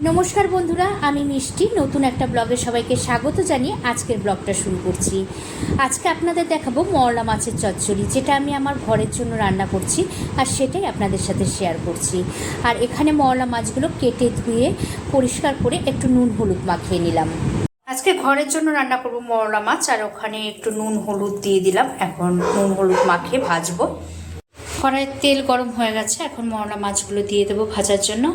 নমস্কার বন্ধুরা, আমি মিষ্টি। নতুন একটা ব্লগে সবাইকে স্বাগত জানিয়ে আজকের ব্লগটা শুরু করছি। আজকে আপনাদের দেখাবো মরলা মাছের চচ্চড়ি, যেটা আমি আমার ঘরের জন্য রান্না করছি আর সেটাই আপনাদের সাথে শেয়ার করছি। আর এখানে মরলা মাছগুলো কেটে ধুয়ে পরিষ্কার করে একটু নুন হলুদ মাখিয়ে নিলাম। আজকে ঘরের জন্য রান্না করব মরলা মাছ, আর ওখানে একটু নুন হলুদ দিয়ে দিলাম। এখন নুন হলুদ মাখিয়ে ভাজবো। কড়াইয়ের তেল গরম হয়ে গেছে, এখন মরলা মাছগুলো দিয়ে দেবো ভাজার জন্য।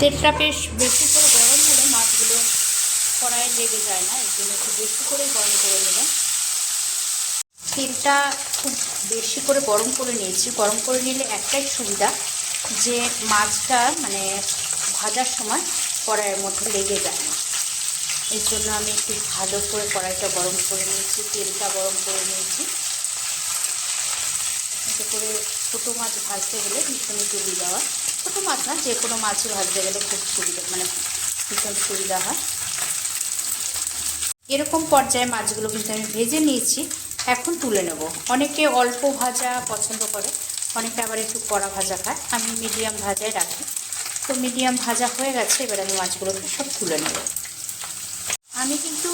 তেলটা বেশ বেশি করে গরম হলে মাছগুলো কড়াইয়ে লেগে যায় না, এর জন্য একটু বেশি করে গরম করে নেব। তেলটা খুব বেশি করে গরম করে নিয়েছি। গরম করে নিলে একটাই সুবিধা যে মাছটা মানে ভাজার সময় কড়াইয়ের মধ্যে লেগে যায় না। এর জন্য আমি একটু ভালো করে কড়াইটা গরম করে নিয়েছি, তেলটা গরম করে নিয়েছি। এতে করে ছোটো মাছ ভাজতে গেলে ভীষণ সুবিধা হয়। না, যে কোনো মাছই ভাজতে গেলে খুব সুবিধা মানে ভীষণ সুবিধা হয়। এরকম পর্যায়ে মাছগুলো কিন্তু আমি ভেজে নিয়েছি, এখন তুলে নেব। অনেকে অল্প ভাজা পছন্দ করে, অনেকে আবার একটু কড়া ভাজা খায়। আমি মিডিয়াম ভাজায় রাখি। তো মিডিয়াম ভাজা হয়ে গেছে, এবার আমি মাছগুলোকে সব তুলে নেব। আমি কিন্তু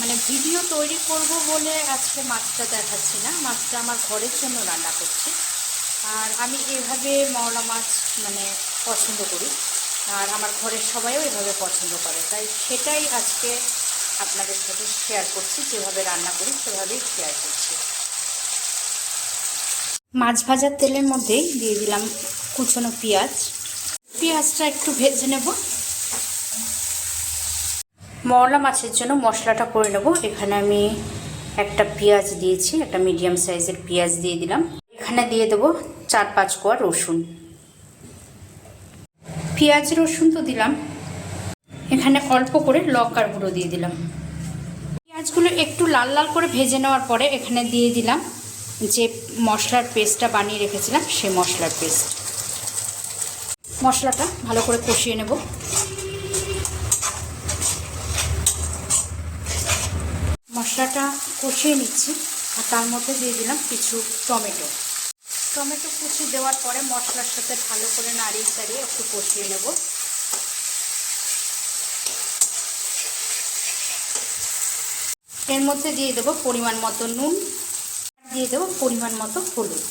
মানে ভিডিও তৈরি করব বলে আজকে মাছটা দেখাচ্ছি না। মাছটা আমার ঘরের জন্য রান্না করছি। আর আমি এভাবে মওলা মাছ মানে পছন্দ করি। আর আমার ঘরের সবাইও এভাবে পছন্দ করে। তাই সেটাই আজকে আপনাদের সাথে শেয়ার করছি। যেভাবে রান্না করি, সেভাবেই শেয়ার করছি। মাছ ভাজার তেলের মধ্যেই দিয়ে দিলাম কুচনো পেঁয়াজ। পেঁয়াজটা একটু ভেজে নেব। মরলা মাছের জন্য মশলাটা করে নেব। এখানে আমি একটা পেঁয়াজ দিয়েছি, একটা মিডিয়াম সাইজের পেঁয়াজ দিয়ে দিলাম। এখানে দিয়ে দেবো চার পাঁচ কোয়া রসুন। পেঁয়াজ রসুন তো দিলাম। এখানে অল্প করে লঙ্কার গুঁড়ো দিয়ে দিলাম। পেঁয়াজগুলো একটু লাল লাল করে ভেজে নেওয়ার পরে এখানে দিয়ে দিলাম যে মশলার পেস্টটা বানিয়ে রেখেছিলাম, সেই মশলার পেস্ট। মশলাটা ভালো করে কষিয়ে নেব। মশলাটা কষিয়ে নিচ্ছি আর তার মধ্যে দিয়ে দিলাম কিছু টমেটো। টমেটো কুচি দেওয়ার পরে মশলার সাথে ভালো করে নাড়িয়ে চাড়িয়ে একটু কষিয়ে নেব। এর মধ্যে দিয়ে দেবো পরিমাণ মতো নুন দিয়ে দেবো পরিমাণ মতো হলুদ।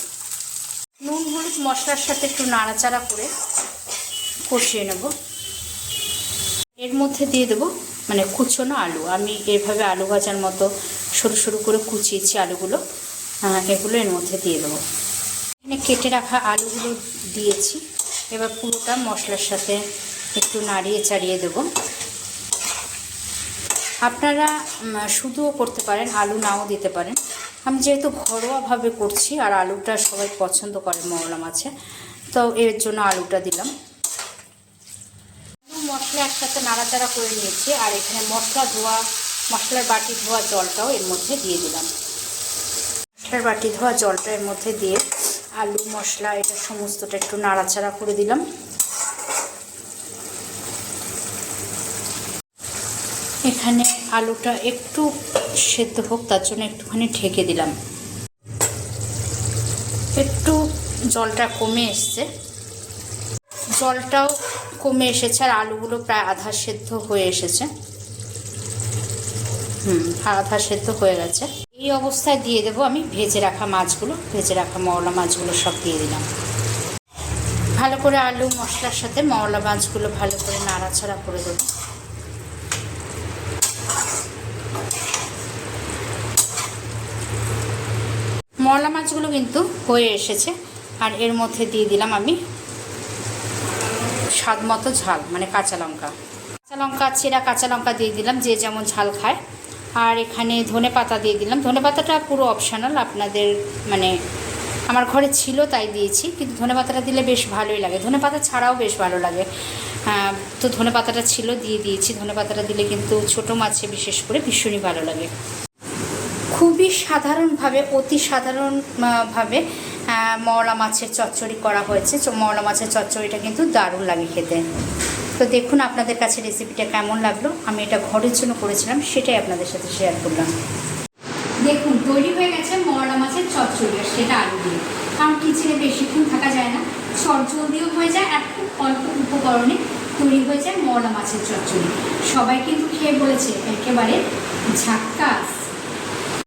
নুন, হলুদ মশলার সাথে একটু নাড়াচাড়া করে কষিয়ে নেব। এর মধ্যে দিয়ে দেবো মানে কুচনো আলু। আমি এভাবে আলু ভাজার মতো সরু সরু করে কুচিয়েছি আলুগুলো এগুলো এর মধ্যে দিয়ে দেবো। এখানে কেটে রাখা আলুগুলো দিয়েছি। এবার পুরোটা মশলার সাথে একটু নাড়িয়ে চাড়িয়ে দেব। আপনারা শুধুও করতে পারেন, আলু নাও দিতে পারেন। আমি যেহেতু ঘরোয়াভাবে করছি, আর আলুটা সবাই পছন্দ করে মওলা মাছে, তো এর জন্য আলুটা দিলাম। মশলা একসাথে নাড়াচাড়া করে নিয়েছি, আর এখানে মশলা ধোয়া, মশলার বাটি ধোয়া জলটাও এর মধ্যে দিয়ে দিলাম। মশলার বাটি ধোয়া জলটা এর মধ্যে দিয়ে আলু, মশলা, এটা সমস্তটা একটু নাড়াচাড়া করে দিলাম। এখানে আলুটা একটু সেদ্ধ হোক, তার জন্য একটুখানি ঢেকে দিলাম। একটু জলটা কমে এসছে। জলটাও কমে এসেছে আর আলুগুলো প্রায় আধা সেদ্ধ হয়ে এসেছে। হুম, আধা সেদ্ধ হয়ে গেছে। এই অবস্থায় দিয়ে দেবো। আমি ভেজে রাখা মাছগুলো, ভেজে রাখা মওলা মাছগুলো সব দিয়ে দিলাম। ভালো করে আলু মশলার সাথে মওলা মাছগুলো ভালো করে নাড়াচাড়া করে দেবো। মরলা মাছগুলো কিন্তু হয়ে এসেছে। আর এর মধ্যে দিয়ে দিলাম আমি স্বাদ মতো ঝাল মানে কাঁচা লঙ্কা। কাঁচা লঙ্কা, চেরা কাঁচা লঙ্কা দিয়ে দিলাম, যে যেমন ঝাল খায়। আর এখানে ধনে পাতা দিয়ে দিলাম। ধনে পাতাটা পুরো অপশানাল আপনাদের মানে আমার ঘরে ছিল তাই দিয়েছি, কিন্তু ধনে পাতাটা দিলে বেশ ভালোই লাগে। ধনে পাতা ছাড়াও বেশ ভালো লাগে। তো ধনে পাতাটা ছিল, দিয়ে দিয়েছি। ধনে পাতাটা দিলে কিন্তু ছোটো মাছে বিশেষ করে ভীষণই ভালো লাগে। খুবই সাধারণভাবে, অতি সাধারণভাবে মওলা মাছের চচ্চড়ি করা হয়েছে। মওলা মাছের চচ্চড়িটা কিন্তু দারুণ লাগে খেতে। তো দেখুন আপনাদের কাছে রেসিপিটা কেমন লাগল। আমি এটা ঘরের জন্য করেছিলাম, সেটাই আপনাদের সাথে শেয়ার করলাম। দেখুন, তৈরি হয়ে গেছে মওলা মাছের চচ্চড়ি আর সেটা আলু দিয়ে। কারণ কিচেনে বেশিক্ষণ থাকা যায় না। চট জলদিও হয়ে যায় আর খুব অল্প উপকরণে তৈরি হয়ে যায় মলা মাছের চচ্চড়ি। সবাই কিন্তু খেয়ে বলেছে, একেবারে ঝাক্কাস।